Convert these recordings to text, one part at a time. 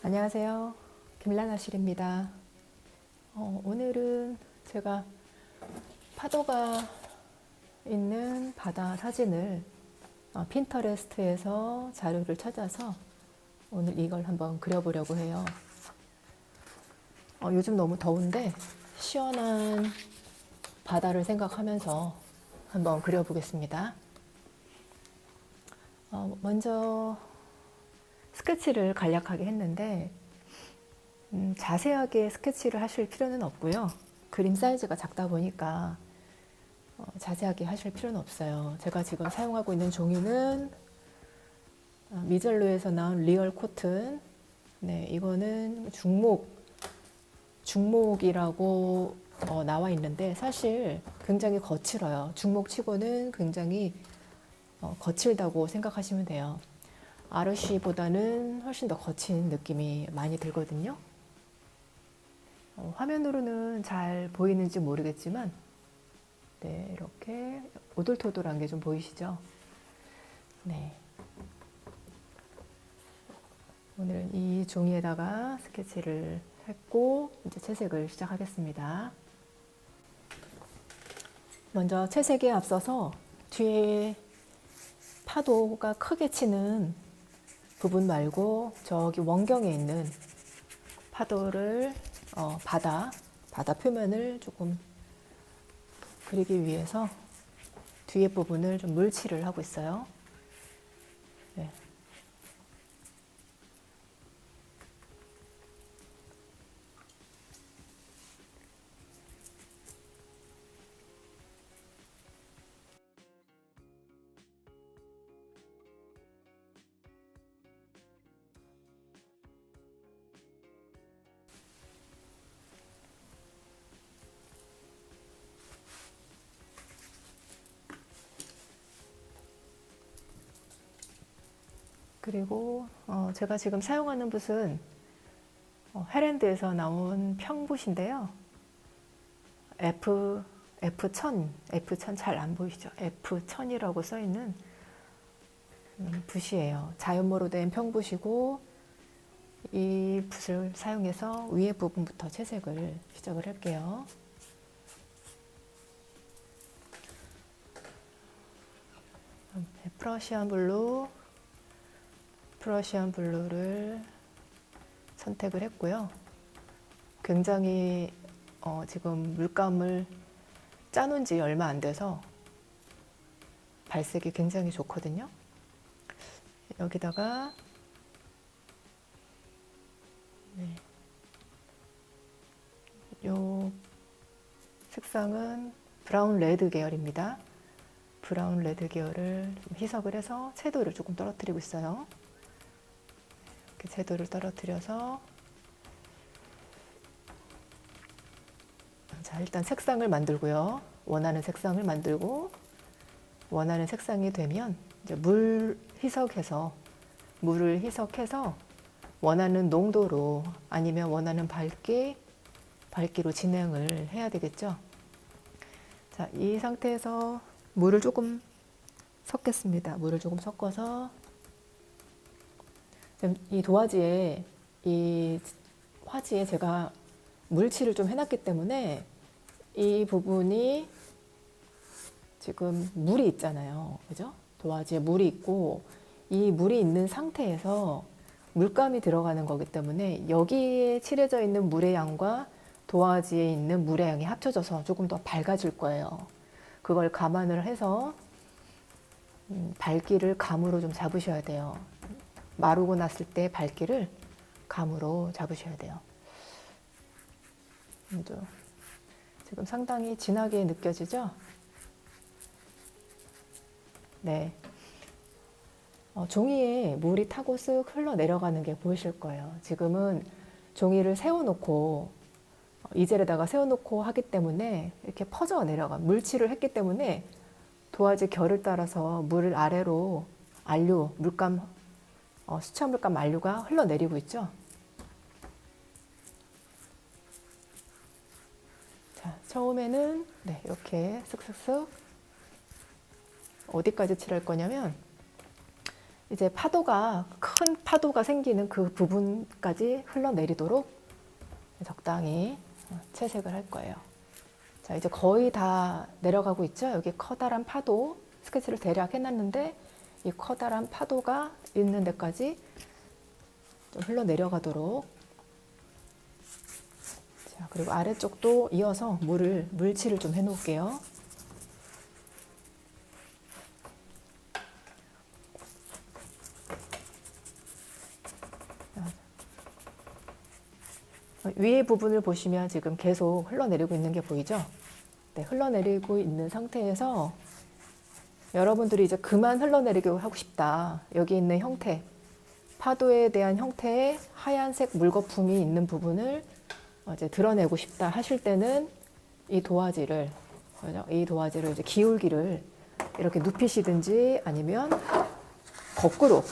안녕하세요. 김란아실입니다. 어, 오늘은 제가 파도가 있는 바다 사진을 어, 핀터레스트에서 자료를 찾아서 오늘 이걸 한번 그려보려고 해요. 어, 요즘 너무 더운데 시원한 바다를 생각하면서 한번 그려보겠습니다. 어, 먼저 스케치를 간략하게 했는데 음, 자세하게 스케치를 하실 필요는 없고요. 그림 사이즈가 작다 보니까 어, 자세하게 하실 필요는 없어요. 제가 지금 사용하고 있는 종이는 어, 미젤로에서 나온 리얼 코튼. 네, 이거는 중목 중목이라고 어, 나와 있는데 사실 굉장히 거칠어요. 중목치고는 굉장히 어, 거칠다고 생각하시면 돼요. 아르쉬보다는 훨씬 더 거친 느낌이 많이 들거든요. 어, 화면으로는 잘 보이는지 모르겠지만, 네, 이렇게 오돌토돌한 게 좀 보이시죠? 네. 오늘은 이 종이에다가 스케치를 했고, 이제 채색을 시작하겠습니다. 먼저 채색에 앞서서 뒤에 파도가 크게 치는 부분 말고 저기 원경에 있는 파도를 어, 바다 바다 표면을 조금 그리기 위해서 뒤에 부분을 좀 물칠을 하고 있어요. 그리고 어, 제가 지금 사용하는 붓은 어, 헤랜드에서 나온 평붓인데요. F F1000 F1000 잘 안 보이시죠? F1000이라고 써 있는 음, 붓이에요. 자연모로 된 평붓이고 이 붓을 사용해서 위에 부분부터 채색을 시작을 할게요. 네, 프러시안 블루 프러시안 블루를 선택을 했고요. 굉장히 어, 지금 물감을 짜놓은 지 얼마 안 돼서 발색이 굉장히 좋거든요. 여기다가 네. 요 색상은 브라운 레드 계열입니다. 브라운 레드 계열을 좀 희석을 해서 채도를 조금 떨어뜨리고 있어요. 이렇게 채도를 떨어뜨려서 자 일단 색상을 만들고요. 원하는 색상을 만들고 원하는 색상이 되면 이제 물 희석해서 물을 희석해서 원하는 농도로 아니면 원하는 밝기 밝기로 진행을 해야 되겠죠. 자, 이 상태에서 물을 조금 섞겠습니다. 물을 조금 섞어서 이 도화지에 이 화지에 제가 물칠을 좀 해놨기 때문에 이 부분이 지금 물이 있잖아요. 그죠? 도화지에 물이 있고 이 물이 있는 상태에서 물감이 들어가는 거기 때문에 여기에 칠해져 있는 물의 양과 도화지에 있는 물의 양이 합쳐져서 조금 더 밝아질 거예요. 그걸 감안을 해서 음, 밝기를 감으로 좀 잡으셔야 돼요. 마르고 났을 때 밝기를 감으로 잡으셔야 돼요. 지금 상당히 진하게 느껴지죠? 네. 어, 종이에 물이 타고 쓱 흘러 내려가는 게 보이실 거예요. 지금은 종이를 세워놓고 어, 이젤에다가 세워놓고 하기 때문에 이렇게 퍼져 내려가 물칠을 했기 때문에 도화지 결을 따라서 물을 아래로 안류 물감 어, 수채물감 만류가 흘러내리고 있죠. 자, 처음에는 네, 이렇게 쓱쓱쓱 어디까지 칠할 거냐면 이제 파도가 큰 파도가 생기는 그 부분까지 흘러내리도록 적당히 어, 채색을 할 거예요. 자, 이제 거의 다 내려가고 있죠. 여기 커다란 파도 스케치를 대략 해놨는데 이 커다란 파도가 있는 데까지 좀 흘러내려가도록 자, 그리고 아래쪽도 이어서 물을 물칠을 좀 해놓을게요. 위에 부분을 보시면 지금 계속 흘러내리고 있는 게 보이죠? 네, 흘러내리고 있는 상태에서 여러분들이 이제 그만 흘러내리게 하고 싶다. 여기 있는 형태, 파도에 대한 형태의 하얀색 물거품이 있는 부분을 이제 드러내고 싶다 하실 때는 이 도화지를? 이 도화지를 이제 기울기를 이렇게 눕히시든지 아니면 거꾸로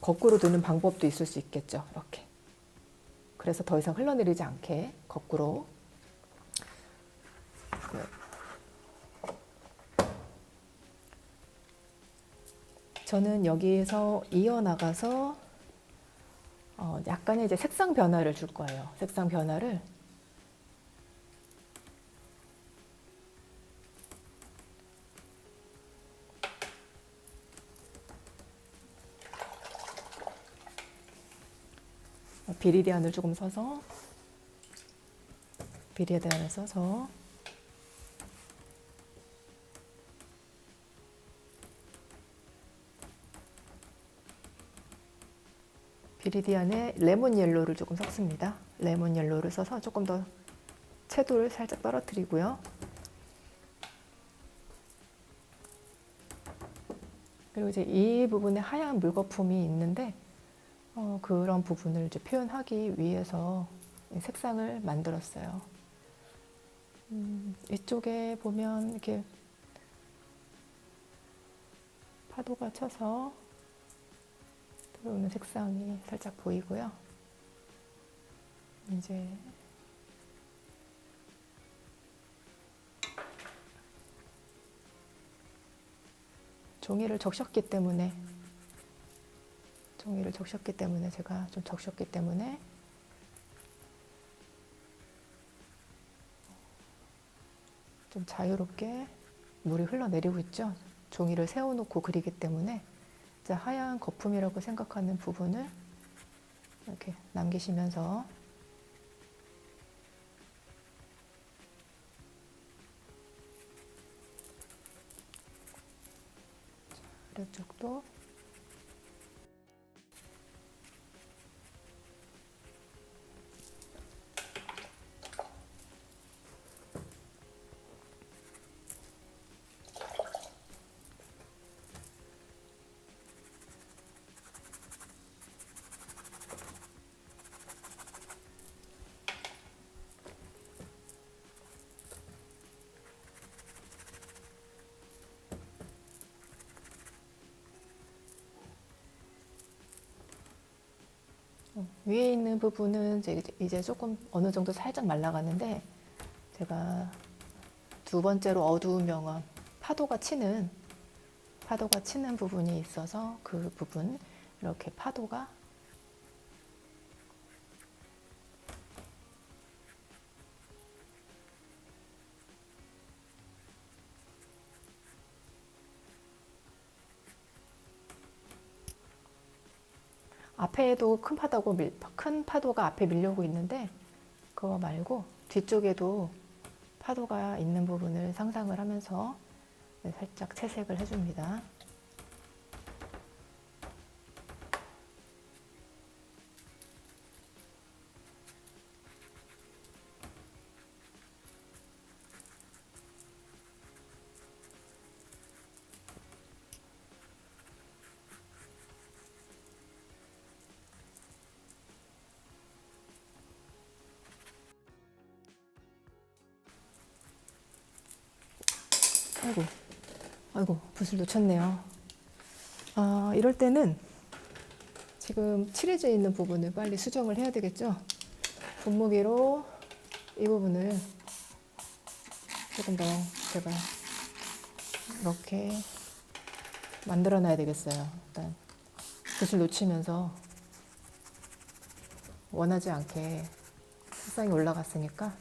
거꾸로 두는 방법도 있을 수 있겠죠. 이렇게. 그래서 더 이상 흘러내리지 않게 거꾸로 저는 여기에서 이어나가서 어, 약간의 이제 색상 변화를 줄 거예요. 색상 변화를 비리디안을 조금 써서 비리디안을 써서 비리디안에 레몬 옐로우를 조금 섞습니다. 레몬 옐로우를 써서 조금 더 채도를 살짝 떨어뜨리고요. 그리고 이제 이 부분에 하얀 물거품이 있는데 어, 그런 부분을 이제 표현하기 위해서 이 색상을 만들었어요. 음, 이쪽에 보면 이렇게 파도가 쳐서 오는 색상이 살짝 보이고요. 이제 종이를 적셨기 때문에 종이를 적셨기 때문에 제가 좀 적셨기 때문에 좀 자유롭게 물이 흘러내리고 있죠. 종이를 세워놓고 그리기 때문에 하얀 거품이라고 생각하는 부분을 이렇게 남기시면서 아래쪽도 위에 있는 부분은 이제, 조금 어느 정도 살짝 말라가는데 제가 두 번째로 어두운 명암 파도가 치는 파도가 치는 부분이 있어서 그 부분 이렇게 파도가 앞에도 큰 파도가 밀, 큰 파도가 앞에 밀려오고 있는데 그거 말고 뒤쪽에도 파도가 있는 부분을 상상을 하면서 살짝 채색을 해줍니다. 아이고, 아이고, 붓을 놓쳤네요. 아, 이럴 때는 지금 칠해져 있는 부분을 빨리 수정을 해야 되겠죠? 분무기로 이 부분을 조금 더 제가 이렇게 만들어 놔야 되겠어요. 일단 붓을 놓치면서 원하지 않게 색상이 올라갔으니까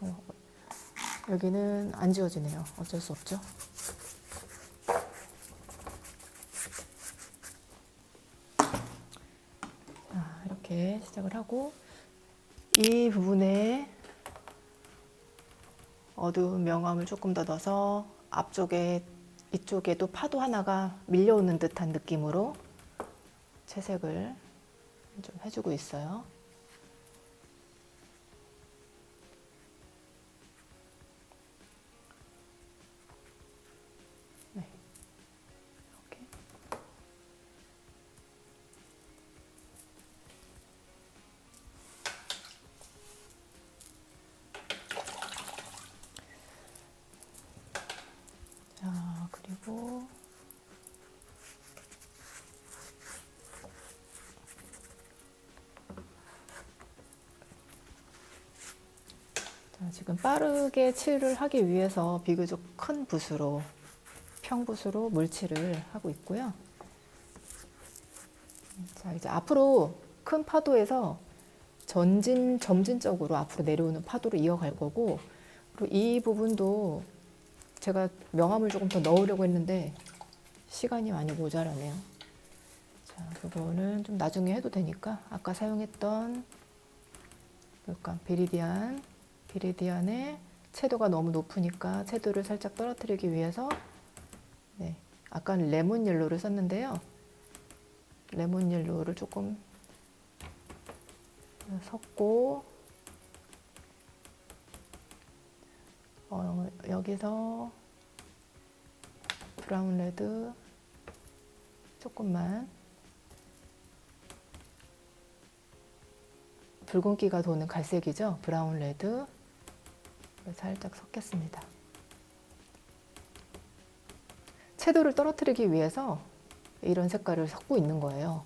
어, 여기는 안 지워지네요. 어쩔 수 없죠. 자, 이렇게 시작을 하고 이 부분에 어두운 명암을 조금 더 넣어서 앞쪽에 이쪽에도 파도 하나가 밀려오는 듯한 느낌으로 채색을 좀 해주고 있어요. 지금 빠르게 칠을 하기 위해서 비교적 큰 붓으로 평붓으로 물칠을 하고 있고요. 자, 이제 앞으로 큰 파도에서 전진 점진적으로 앞으로 내려오는 파도로 이어갈 거고 그리고 이 부분도 제가 명암을 조금 더 넣으려고 했는데 시간이 많이 모자라네요. 자, 그거는 좀 나중에 해도 되니까 아까 사용했던 약간 비리디안, 비리디안의 채도가 너무 높으니까 채도를 살짝 떨어뜨리기 위해서 네, 아까 레몬 옐로를 썼는데요. 레몬 옐로를 조금 섞고 어, 여기서 브라운 레드 조금만 붉은기가 도는 갈색이죠. 브라운 레드 살짝 섞겠습니다. 채도를 떨어뜨리기 위해서 이런 색깔을 섞고 있는 거예요.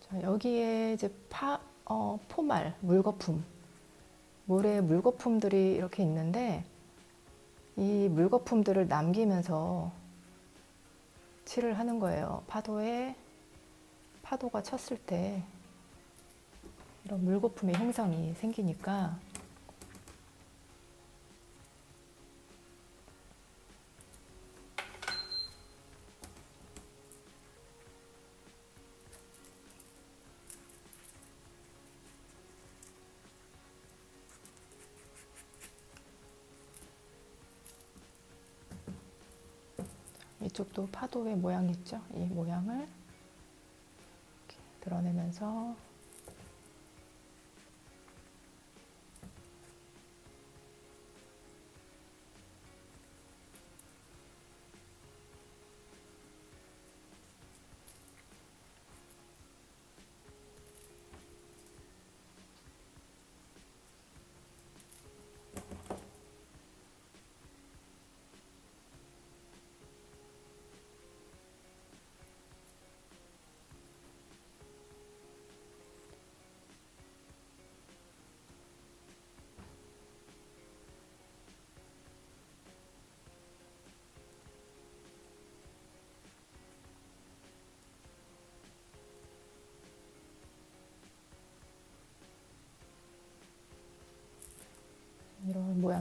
자, 여기에 이제 파, 어, 포말, 물거품, 모래 물거품들이 이렇게 있는데 이 물거품들을 남기면서 칠을 하는 거예요. 파도에 파도가 쳤을 때 이런 물거품의 형상이 생기니까 이쪽도 파도의 모양 있죠? 이 모양을 드러내면서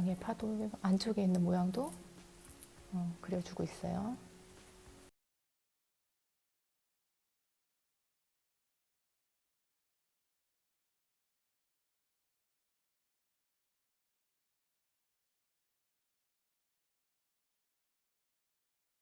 모양의 파도 안쪽에 있는 모양도 어, 그려주고 있어요.